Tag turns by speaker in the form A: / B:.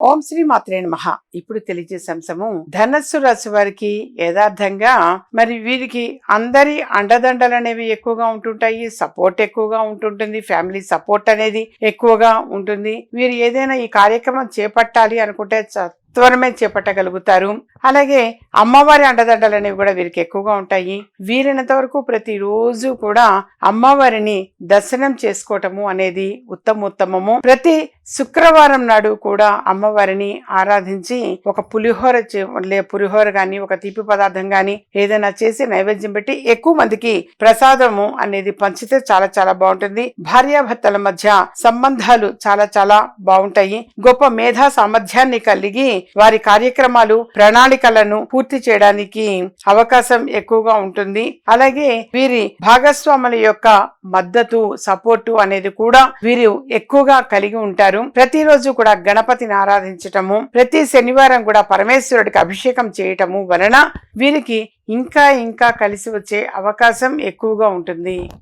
A: ఓం శ్రీ మాత్రే మహా ఇప్పుడు తెలియజేసే అంశము ధనస్సు రాశి వారికి యథార్థంగా మరి వీరికి అందరి అండదండలు అనేవి ఎక్కువగా ఉంటుంటాయి సపోర్ట్ ఎక్కువగా ఉంటుంటుంది ఫ్యామిలీ సపోర్ట్ అనేది ఎక్కువగా ఉంటుంది. వీరు ఏదైనా ఈ కార్యక్రమం చేపట్టాలి అనుకుంటే త్వరమే చేపట్టగలుగుతారు. అలాగే అమ్మవారి అండదండలు అనేవి కూడా వీరికి ఎక్కువగా ఉంటాయి. వీలైనంత వరకు ప్రతిరోజు కూడా అమ్మవారిని దర్శనం చేసుకోవటము అనేది ఉత్తమోత్తమము. ప్రతి శుక్రవారం నాడు కూడా అమ్మవారిని ఆరాధించి ఒక పులిహోర లే పులిహోర గాని ఒక తీపి పదార్థం గాని ఏదైనా చేసి నైవేద్యం పెట్టి ఎక్కువ మందికి ప్రసాదము అనేది పంచితే చాలా చాలా బాగుంటుంది. భార్యాభర్తల మధ్య సంబంధాలు చాలా చాలా బాగుంటాయి. గొప్ప మేధా సామర్థ్యాన్ని కలిగి వారి కార్యక్రమాలు ప్రణాళికలను పూర్తి చేయడానికి అవకాశం ఎక్కువగా ఉంటుంది. అలాగే వీరి భాగస్వాముల యొక్క మద్దతు సపోర్టు అనేది కూడా వీరు ఎక్కువగా కలిగి ఉంటారు. ప్రతిరోజు కూడా గణపతిని ఆరాధించటము ప్రతి శనివారం కూడా పరమేశ్వరుడికి అభిషేకం చేయటము వలన వీరికి ఇంకా ఇంకా కలిసి వచ్చే అవకాశం ఎక్కువగా ఉంటుంది.